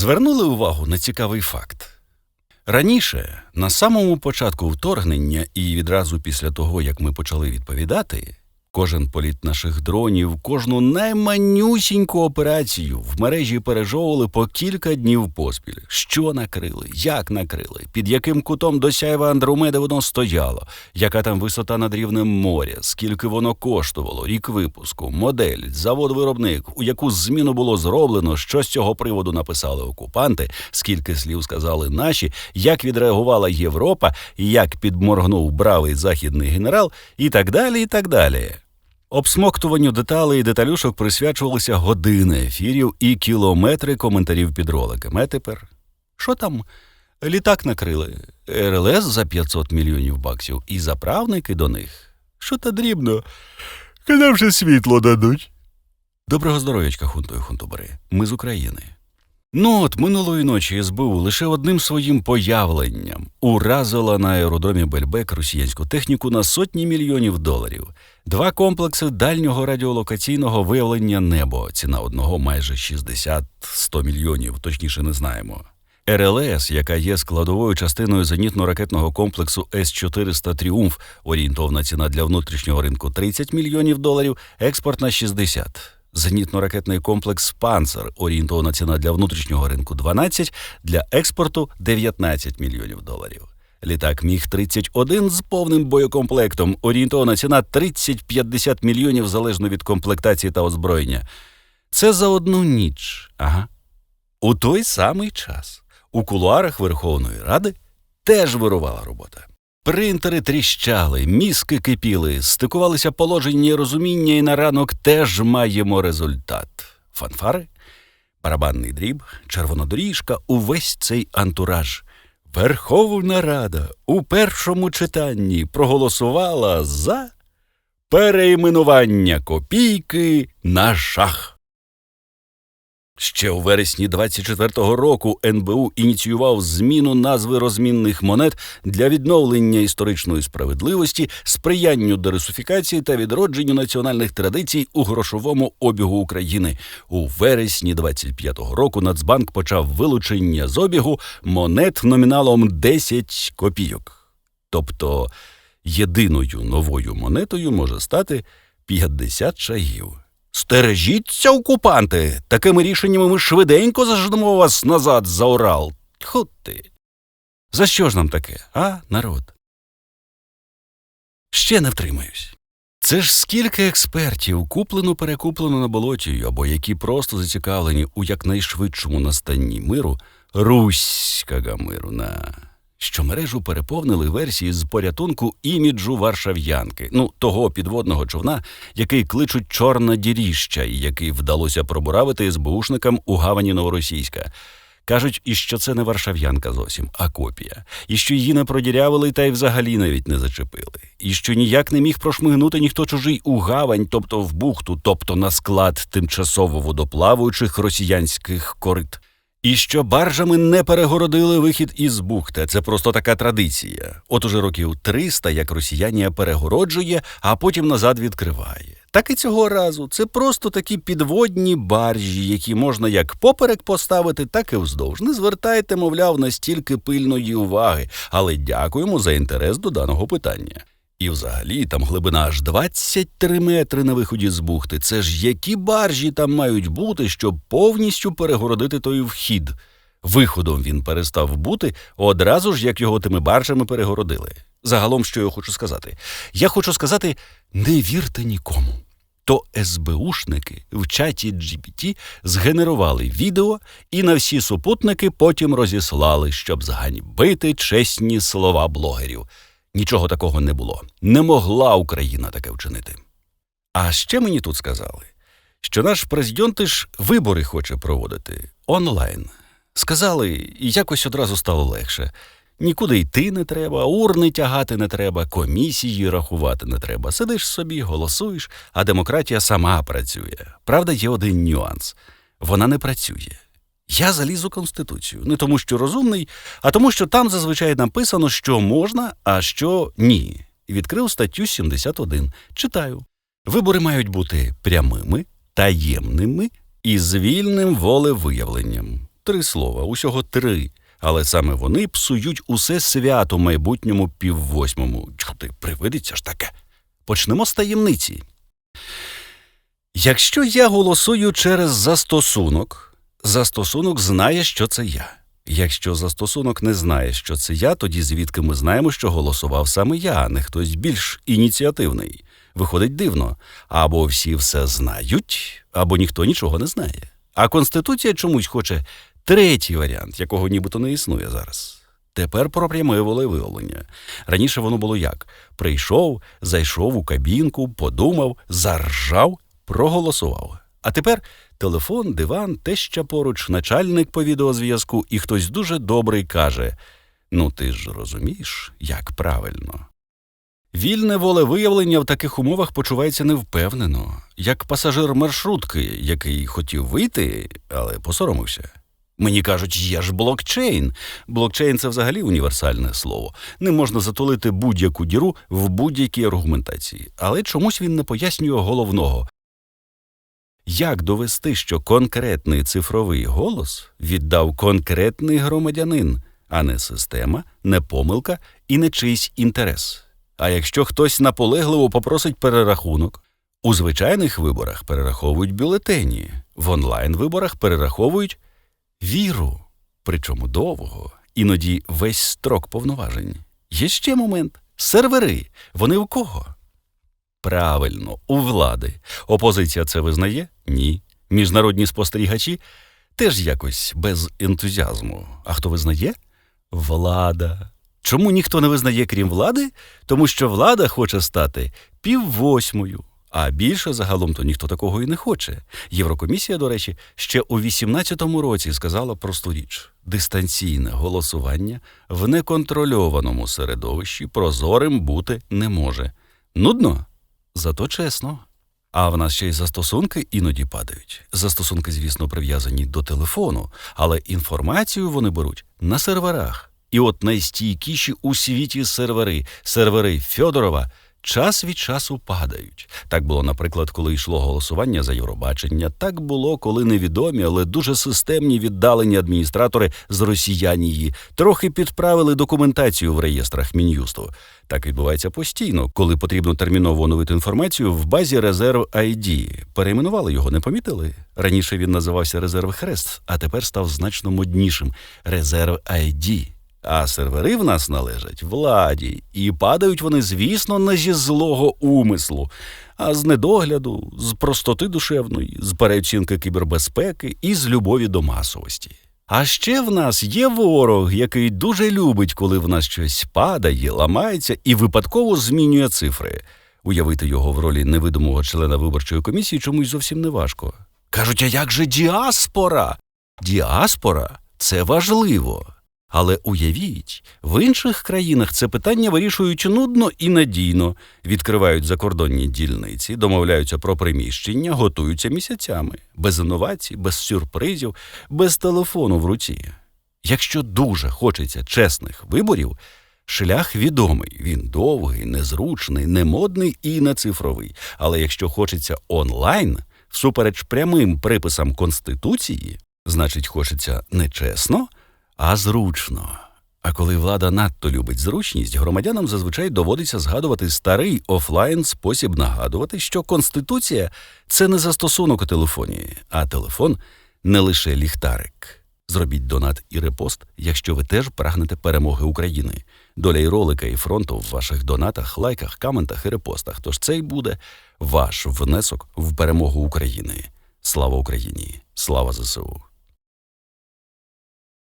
Звернули увагу на цікавий факт. Раніше, на самому початку вторгнення і відразу після того, як ми почали відповідати, кожен політ наших дронів, кожну найманюсіньку операцію в мережі пережовували по кілька днів поспіль. Що накрили, як накрили, під яким кутом до сяйва Андромеди воно стояло, яка там висота над рівнем моря, скільки воно коштувало, рік випуску, модель, завод-виробник, у яку зміну було зроблено, що з цього приводу написали окупанти, скільки слів сказали наші, як відреагувала Європа, як підморгнув бравий західний генерал, і так далі, і так далі. Обсмоктуванню деталей і деталюшок присвячувалися години ефірів і кілометри коментарів під роликами. А тепер що там? Літак накрили, РЛС за 500 мільйонів баксів і заправники до них. Що та дрібно? Коли вже світло дадуть. Доброго здоров'ячка, хунтою хунтубери. Ми з України. Ну от минулої ночі СБУ лише одним своїм появленням уразила на аеродромі Бельбек росіянську техніку на сотні мільйонів доларів, два комплекси дальнього радіолокаційного виявлення небо. Ціна одного майже 60-100 мільйонів, точніше не знаємо. РЛС, яка є складовою частиною зенітно-ракетного комплексу С-400 Тріумф, орієнтовна ціна для внутрішнього ринку 30 мільйонів доларів, експортна 60. Зенітно-ракетний комплекс Панцер, орієнтована ціна для внутрішнього ринку 12, для експорту 19 мільйонів доларів. Літак Міг 31 з повним боєкомплектом, орієнтована ціна 30-50 мільйонів залежно від комплектації та озброєння. Це за одну ніч. Ага. У той самий час у кулуарах Верховної Ради теж вирувала робота. Принтери тріщали, мізки кипіли, стикувалися положення і розуміння, і на ранок теж маємо результат. Фанфари, барабанний дріб, червона доріжка, увесь цей антураж. Верховна Рада у першому читанні проголосувала за перейменування копійки на шах. Ще у вересні 24-го року НБУ ініціював зміну назви розмінних монет для відновлення історичної справедливості, сприянню дерусифікації та відродженню національних традицій у грошовому обігу України. У вересні 25-го року Нацбанк почав вилучення з обігу монет номіналом 10 копійок. Тобто єдиною новою монетою може стати 50 шагів. Стережіться, окупанти! Такими рішеннями ми швиденько зажнемо вас назад за Урал. Тьху ти. За що ж нам таке, а, народ? Ще не втримаюсь. Це ж скільки експертів куплено перекуплено на болоті, або які просто зацікавлені у якнайшвидшому настанні миру руського миру на що мережу переповнили версії з порятунку іміджу варшав'янки, ну того підводного човна, який кличуть чорна діріща, і який вдалося пробуравити СБУшникам у гавані Новоросійська. Кажуть, і що це не варшав'янка зовсім, а копія, і що її не продірявили та й взагалі навіть не зачепили, і що ніяк не міг прошмигнути ніхто чужий у гавань, тобто в бухту, тобто на склад тимчасово водоплаваючих росіянських корит. І що баржами не перегородили вихід із бухти. Це просто така традиція. От уже років 300, як росіянія перегороджує, а потім назад відкриває. Так і цього разу це просто такі підводні баржі, які можна як поперек поставити, так і вздовж. Не звертайте, мовляв, настільки пильної уваги, але дякуємо за інтерес до даного питання. І взагалі там глибина аж 23 метри на виході з бухти. Це ж які баржі там мають бути, щоб повністю перегородити той вхід. Виходом він перестав бути одразу ж, як його тими баржами перегородили. Загалом, що я хочу сказати? Я хочу сказати: не вірте нікому. То СБУшники в чаті GPT згенерували відео і на всі супутники потім розіслали, щоб зганьбити чесні слова блогерів. Нічого такого не було. Не могла Україна таке вчинити. А ще мені тут сказали, що наш президент ж вибори хоче проводити онлайн. Сказали, і якось одразу стало легше. Нікуди йти не треба, урни тягати не треба, комісії рахувати не треба. Сидиш собі, голосуєш, а демократія сама працює. Правда, є один нюанс вона не працює. Я залізу Конституцію. Не тому, що розумний, а тому, що там зазвичай написано, що можна, а що ні. І відкрив статтю 71. Читаю: вибори мають бути прямими, таємними і з вільним волевиявленням. три слова, усього три. Але саме вони псують усе свято майбутньому піввосьмому. Чого ти привидиться ж таке? Почнемо з таємниці. Якщо я голосую через застосунок, застосунок знає, що це я. Якщо застосунок не знає, що це я, тоді звідки ми знаємо, що голосував саме я, а не хтось більш ініціативний. Виходить дивно. Або всі все знають, або ніхто нічого не знає. А Конституція чомусь хоче третій варіант, якого нібито не існує зараз. Тепер про пряме волевиявлення. Раніше воно було як: прийшов, зайшов у кабінку, подумав, заржав, проголосував. А тепер телефон, диван, теща поруч, начальник по відеозв'язку, і хтось дуже добрий каже: Ну ти ж розумієш, як правильно. Вільне волевиявлення в таких умовах почувається невпевнено, як пасажир маршрутки, який хотів вийти, але посоромився. Мені кажуть, є ж блокчейн. Блокчейн це взагалі універсальне слово. Не можна затулити будь-яку діру в будь-якій аргументації, але чомусь він не пояснює головного. Як довести, що конкретний цифровий голос віддав конкретний громадянин, а не система, не помилка і не чийсь інтерес? А якщо хтось наполегливо попросить перерахунок, у звичайних виборах перераховують бюлетені, в онлайн виборах перераховують віру, причому довго, іноді весь строк повноважень. Є ще момент сервери. Вони у кого? Правильно, у влади. Опозиція це визнає? Ні. Міжнародні спостерігачі теж якось без ентузіазму. А хто визнає? Влада. Чому ніхто не визнає, крім влади? Тому що влада хоче стати піввосьмою. А більше загалом то ніхто такого і не хоче. Єврокомісія, до речі, ще у 18-му році сказала просту річ: дистанційне голосування в неконтрольованому середовищі прозорим бути не може. Нудно, зато чесно. А в нас ще й застосунки іноді падають. Застосунки, звісно, прив'язані до телефону, але інформацію вони беруть на серверах. І от найстійкіші у світі сервери, сервери Фьодорова, час від часу падають. Так було, наприклад, коли йшло голосування за Євробачення. Так було, коли невідомі, але дуже системні віддалені адміністратори з росіянії трохи підправили документацію в реєстрах Мін'юсту. Так відбувається постійно, коли потрібно терміново оновити інформацію в базі резерв ID. Перейменували його, не помітили? Раніше він називався Резерв Хрест, а тепер став значно моднішим Резерв ID. А сервери в нас належать владі, і падають вони, звісно, не зі злого умислу, а з недогляду, з простоти душевної, з переоцінки кібербезпеки і з любові до масовості. А ще в нас є ворог, який дуже любить, коли в нас щось падає, ламається і випадково змінює цифри. Уявити його в ролі невидимого члена виборчої комісії чомусь зовсім не важко. Кажуть, а як же діаспора? Діаспора це важливо. Але уявіть, в інших країнах це питання вирішують нудно і надійно, відкривають закордонні дільниці, домовляються про приміщення, готуються місяцями, без інновацій, без сюрпризів, без телефону в руці. Якщо дуже хочеться чесних виборів, шлях відомий, він довгий, незручний, немодний і не цифровий. Але якщо хочеться онлайн, всупереч прямим приписам Конституції, значить, хочеться не чесно а зручно. А коли влада надто любить зручність, громадянам зазвичай доводиться згадувати старий офлайн спосіб нагадувати, що Конституція це не застосунок у телефоні, а телефон не лише ліхтарик. Зробіть донат і репост, якщо ви теж прагнете перемоги України. Доля і ролика і фронту в ваших донатах, лайках, коментах і репостах. Тож це й буде ваш внесок в перемогу України. Слава Україні! Слава ЗСУ!